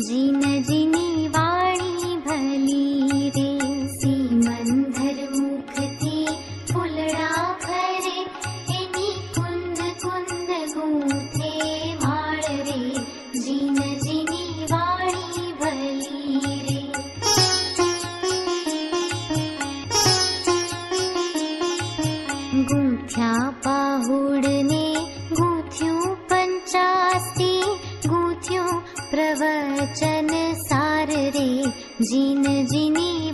जिन जिनी वाणी भली रे सीमन्धर मुखति फुलडा भरे एनी कुन्द कुन्द गूथे माळ रे। जिन जिनी वाणी भली ी मन्द्रीलिन पी प्रवचन सार रे जीन जिनी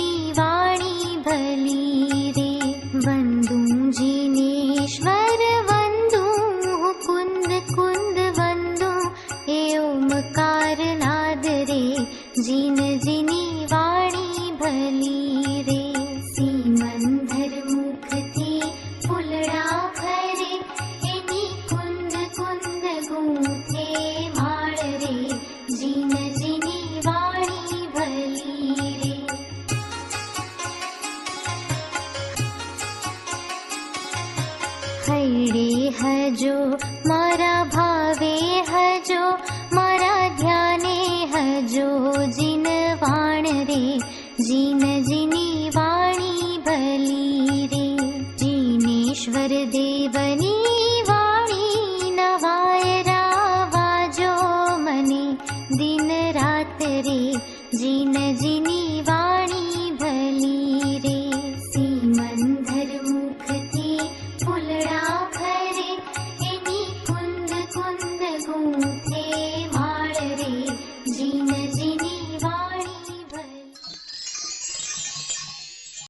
हरि हजो मारा भावे हजो मा ध्याने हजो जिन वाण रे जिन जिनी वाणी भली रे जिनेश्वर दे